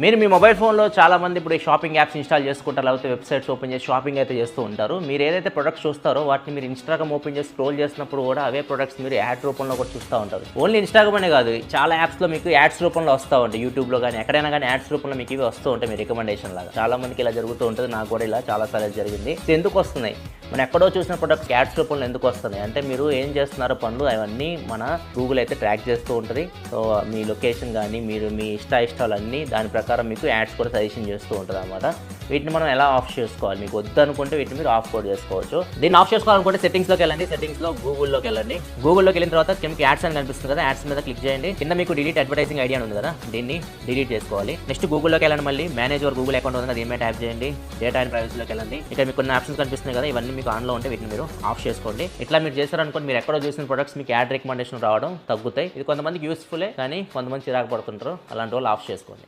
మీరు మీ మొబైల్ ఫోన్లో చాలా మంది ఇప్పుడు ఈ షాపింగ్ యాప్స్ ఇన్స్టాల్ చేసుకుంటారు లేకపోతే వెబ్సైట్స్ ఓపెన్ చేసి షాపింగ్ అయితే చేస్తూ ఉంటారు. మీరు ఏదైతే ప్రొడక్ట్స్ చూస్తారో వాటిని మీరు ఇన్స్టాగ్రామ్ ఓపెన్ చేసి స్క్రోల్ చేసినప్పుడు కూడా అవే ప్రొడక్ట్స్ మీరు యాడ్ రూపంలో కూడా చూస్తూ ఉంటారు. ఓన్లీ ఇన్స్టాగ్రామ్ అనే కాదు చాలా యాప్స్లో మీకు యాడ్స్ రూపంలో వస్తూ ఉంటాయి. యూట్యూబ్లో కానీ ఎక్కడైనా కానీ యాడ్స్ రూపంలో మీకు ఇవి వస్తూ ఉంటాయి మీ రికమెండేషన్ లాగా. చాలా మందికి ఇలా జరుగుతూ ఉంటుంది నాకు కూడా ఇలా చాలా సార్లు జరిగింది. ఎందుకు వస్తున్నాయి? మనం ఎక్కడో చూసిన ప్రొడక్ట్స్ యాడ్స్ రూపంలో ఎందుకు వస్తున్నాయి? అంటే మీరు ఏం చేస్తున్నారో పనులు అవన్నీ మన గూగుల్ అయితే ట్రాక్ చేస్తూ ఉంటుంది. సో మీ లొకేషన్ కానీ మీరు మీ ఇష్ట ఇష్టాలన్నీ దాని ప్రకారం మీకు యాడ్స్ కూడా సజెషన్ చేస్తూ ఉంటుంది అనమాట వీటిని మనం ఎలా ఆఫ్ చేసుకోవాలి? మీకు వద్దు అనుకుంటే వీటిని మీరు ఆఫ్ కూడా చేసుకోవచ్చు. దీన్ని ఆఫ్ చేసుకోవాలనుకుంటే సెట్టింగ్స్లోకి వెళ్ళండి సెట్టింగ్స్లో గూగుల్లోకి వెళ్ళండి. గూగుల్లోకి వెళ్ళిన తర్వాత మీకు యాడ్స్ అని కనిపిస్తుంది కదా యాడ్స్ మీద క్లిక్ చేయండి. కింద మీకు డిలీట్ అడ్వర్టైజింగ్ ఐడియా ఉంది కదా దీన్ని డిలీట్ చేసుకోవాలి. నెక్స్ట్ గూగుల్లోకి వెళ్ళండి మళ్ళీ. మేనేజర్ గూగుల్ అకౌంట్ ఉంది కదా దీని మీద ట్యాప్ చేయండి. డేటా అండ్ ప్రైవసీలోకి వెళ్ళండి. ఇక్కడ మీకు కొన్ని ఆప్షన్స్ కనిపిస్తున్నాయి కదా ఇవన్నీ మీకు ఆన్లో ఉంటే వీటిని మీరు ఆఫ్ చేసుకోండి. ఇట్లా మీరు చేశారనుకోండి మీరు ఎక్కడో చూసిన ప్రొడక్ట్స్ మీకు యాడ్ రికమెండేషన్ రావడం తగ్గుతాయి. ఇది కొంతమందికి యూస్ఫుల్ కానీ కొంతమంది చిరాకు పడుతుంటారు. అలాంటి వాళ్ళు ఆఫ్ చేసుకోండి.